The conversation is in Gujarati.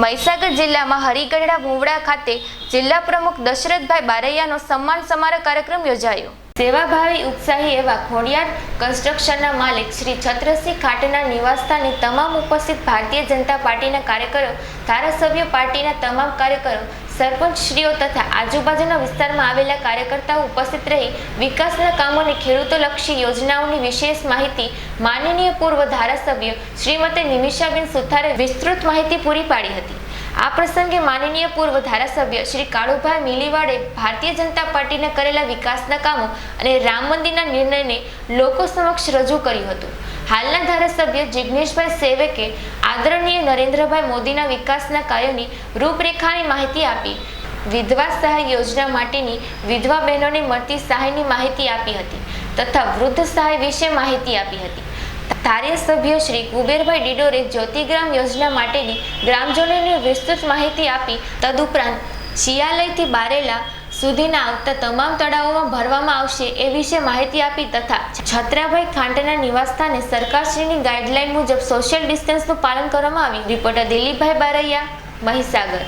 મહીસાગર જિલ્લામાં હરિગઢડા ભૂવડા ખાતે જિલ્લા પ્રમુખ દશરથભાઈ બારૈયાનો સન્માન સમારોહ કાર્યક્રમ યોજાયો. સેવાભાવી ઉત્સાહી એવા ખોડિયાર કન્સ્ટ્રક્શનના માલિક શ્રી છત્રસિંહ ખાટના નિવાસસ્થાને તમામ ઉપસ્થિત ભારતીય જનતા પાર્ટીના કાર્યકરો, ધારાસભ્ય પાર્ટીના તમામ કાર્યકરો, સરપંચશ્રીઓ તથા આજુબાજુના વિસ્તારમાં આવેલા કાર્યકર્તાઓ ઉપસ્થિત રહી વિકાસના કામોની ખેડૂતોલક્ષી યોજનાઓની વિશેષ માહિતી માનનીય પૂર્વ ધારાસભ્ય શ્રીમતી નિમિષાબેન સુથારે વિસ્તૃત માહિતી પૂરી પાડી હતી. આ પ્રસંગે માનનીય પૂર્વ ધારાસભ્ય શ્રી કાળુભાઈ મિલીવાડે ભારતીય જનતા પાર્ટીના કરેલા વિકાસના કામો અને રામ મંદિરના નિર્ણયને લોકો સમક્ષ રજૂ કર્યું હતું. હાલના ધારાસભ્ય જિગ્નેશભાઈ સેવકે આદરણીય નરેન્દ્રભાઈ મોદીના વિકાસના કાર્યોની રૂપરેખાની માહિતી આપી. વિધવા સહાય યોજના માટેની વિધવા બહેનોને મળતી સહાયની માહિતી આપી હતી તથા વૃદ્ધ સહાય વિશે માહિતી આપી હતી. ધારાસભ્ય શ્રી કુબેરભાઈ ડિડોરે જ્યોતિગ્રામ યોજના માટેની ગ્રામજનોને વિસ્તૃત માહિતી આપી. તદુપરાંત શિયાલયથી બારેલા સુધીના આવતા તમામ તળાવોમાં ભરવામાં આવશે એ વિશે માહિતી આપી તથા છત્રાભાઈ ખાંટના નિવાસસ્થાને સરકારશ્રીની ગાઈડલાઈન મુજબ સોશિયલ ડિસ્ટન્સનું પાલન કરવામાં આવ્યું. રિપોર્ટર દિલીપભાઈ બારૈયા, મહીસાગર.